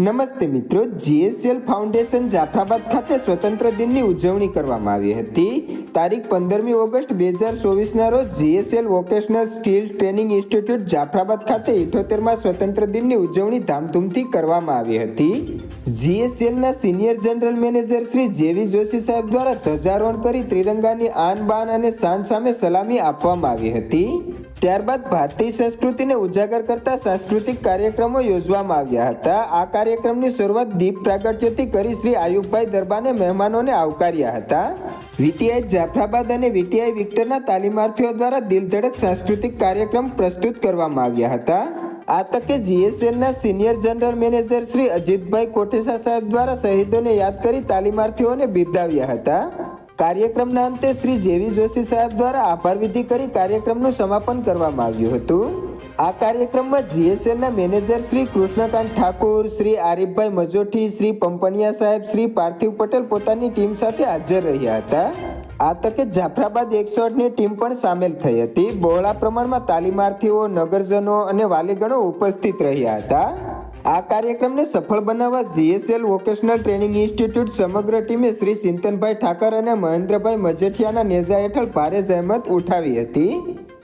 નમસ્તે મિત્રો GSL foundation Jafrabad ખાતે સ્વતંત્ર દિનની ઉજવણી કરવામાં આવી હતી. તારીખ પંદરમી ઓગસ્ટ બે હજાર ચોવીસના રોજ GSL vocational skill training institute Jafrabad ખાતે ઇઠોતેરમાં સ્વતંત્ર દિનની ઉજવણી ધામધૂમથી કરવામાં આવી હતી. જીએસએલના senior general manager Shri J V Joshi સાહેબ દ્વારા ધ્વજારોહણ કરી ત્રિરંગાની આન બાન અને શાન સામે સલામી આપવામાં આવી હતી. ત્યારબાદ ભારતીય સંસ્કૃતિને ઉજાગર કરતા સાંસ્કૃતિક કાર્યક્રમો યોજવામાં આવ્યા હતા. આ કાર્યક્રમની શરૂઆત દીપ પ્રાગટ્યથી કરી શ્રી આયુબભાઈ દરબાને મહેમાનોને આવકાર્યા હતા. વીટીઆઈ જાફરાબાદ અને વીટીઆઈ વિક્ટરના તાલીમાર્થીઓ દ્વારા દિલધડક સાંસ્કૃતિક કાર્યક્રમ પ્રસ્તુત કરવામાં આવ્યા હતા. આ તકે જીએસએલના senior general manager Shri Ajitbhai Kotesa સાહેબ દ્વારા શહીદોને યાદ કરી તાલીમાર્થીઓને બિરદાવ્યા હતા. કાર્યક્રમના અંતે શ્રી જેવી જોશી સાહેબ દ્વારા આભાર વિધિ કરી કાર્યક્રમનું સમાપન કરવામાં આવ્યું હતું. આ કાર્યક્રમમાં જીએસએલના મેનેજર શ્રી કૃષ્ણકાંત ઠાકુર, શ્રી આરીફભાઈ મજોઠી, શ્રી પંપણિયા સાહેબ, શ્રી પાર્થિવ પટેલ પોતાની ટીમ સાથે હાજર રહ્યા હતા. આ તકે જાફરાબાદ એકસો આઠની ટીમ પણ સામેલ થઈ હતી. બહોળા પ્રમાણમાં તાલીમાર્થીઓ, નગરજનો અને વાલીગણો ઉપસ્થિત રહ્યા હતા. આ કાર્યક્રમને સફળ બનાવવા જીએસએલ વોકેશનલ ટ્રેનિંગ ઇન્સ્ટિટ્યૂટ સમગ્ર ટીમે શ્રી ચિંતનભાઈ ઠાકર અને મહેન્દ્રભાઈ મજેઠિયાના નેજા હેઠળ ભારે જહેમત ઉઠાવી હતી.